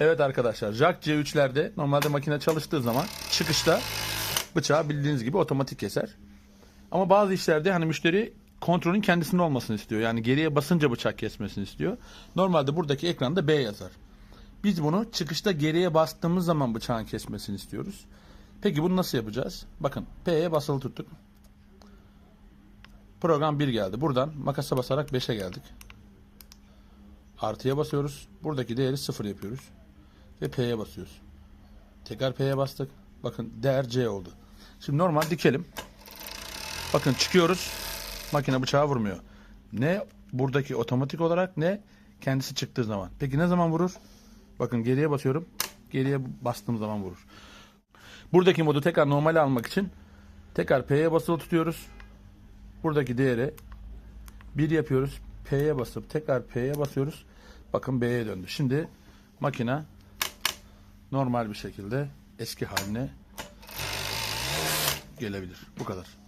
Evet arkadaşlar Jack C3'lerde normalde makine çalıştığı zaman çıkışta bıçağı bildiğiniz gibi otomatik keser. Ama bazı işlerde hani müşteri kontrolün kendisinde olmasını istiyor. Yani geriye basınca bıçak kesmesini istiyor. Normalde buradaki ekranda B yazar. Biz bunu çıkışta geriye bastığımız zaman bıçağın kesmesini istiyoruz. Peki bunu nasıl yapacağız? Bakın P'ye basılı tuttuk. Program 1 geldi. Buradan makasa basarak 5'e geldik. Artıya basıyoruz. Buradaki değeri 0 yapıyoruz. Ve P'ye basıyoruz. Tekrar P'ye bastık. Bakın değer C oldu. Şimdi normal dikelim. Bakın çıkıyoruz. Makine bıçağı vurmuyor. Ne buradaki otomatik olarak ne kendisi çıktığı zaman. Peki ne zaman vurur? Bakın geriye basıyorum. Geriye bastığım zaman vurur. Buradaki modu tekrar normale almak için tekrar P'ye basılı tutuyoruz. Buradaki değeri 1 yapıyoruz. P'ye basıp tekrar P'ye basıyoruz. Bakın B'ye döndü. Şimdi makine normal bir şekilde eski haline gelebilir. Bu kadar.